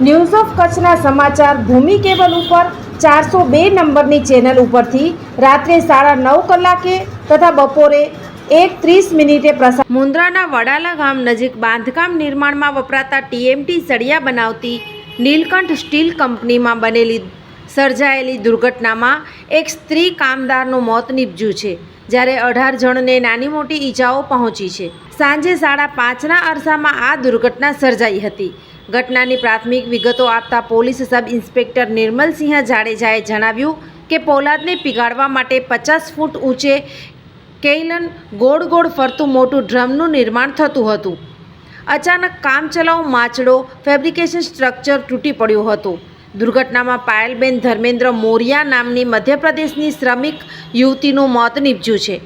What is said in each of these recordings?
news of કચ્છના સમાચાર ભૂમિ cable ઉપર ચારસો બે નંબરની ચેનલ ઉપરથી રાત્રે સાડા નવ કલાકે તથા બપોરે એક ત્રીસ મિનિટે પ્રસાર મુન્દ્રાના વડાલા ગામ નજીક બાંધકામ નિર્માણમાં વપરાતા ટીએમટી સળિયા બનાવતી નીલકંઠ સ્ટીલ કંપનીમાં બનેલી સર્જાયેલી દુર્ઘટનામાં એક સ્ત્રી કામદારનું મોત નીપજ્યું છે. જ્યારે અઢાર જણને નાની મોટી ઈજાઓ પહોંચી છે. સાંજે સાડા પાંચના અરસામાં આ દુર્ઘટના સર્જાઈ હતી. ઘટનાની પ્રાથમિક વિગતો આપતા પોલીસ સબ ઇન્સ્પેક્ટર નિર્મલસિંહ જાડેજાએ જણાવ્યું કે પોલાદને પીગાડવા માટે પચાસ ફૂટ ઊંચે કેઇલન ગોળ ગોળ ફરતું મોટું ડ્રમનું નિર્માણ થતું હતું. અચાનક કામચલાઉ માચડો ફેબ્રિકેશન સ્ટ્રક્ચર તૂટી પડ્યું હતું. દુર્ઘટનામાં પાયલબેન ધર્મેન્દ્ર મોરિયા નામની મધ્યપ્રદેશની શ્રમિક યુવતીનું મોત નીપજ્યું છે.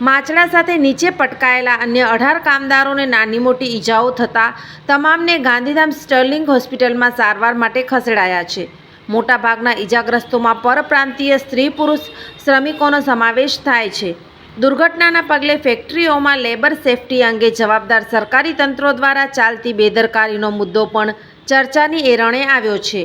માછડા સાથે નીચે પટકાયેલા અન્ય અઢાર કામદારોને નાની મોટી ઈજાઓ થતાં તમામને ગાંધીધામ સ્ટર્લિંગ હોસ્પિટલમાં સારવાર માટે ખસેડાયા છે. મોટાભાગના ઈજાગ્રસ્તોમાં પરપ્રાંતીય સ્ત્રી પુરુષ શ્રમિકોનો સમાવેશ થાય છે. દુર્ઘટનાના પગલે ફેક્ટરીઓમાં લેબર સેફટી અંગે જવાબદાર સરકારી તંત્રો દ્વારા ચાલતી બેદરકારીનો મુદ્દો પણ ચર્ચાની એરણે આવ્યો છે.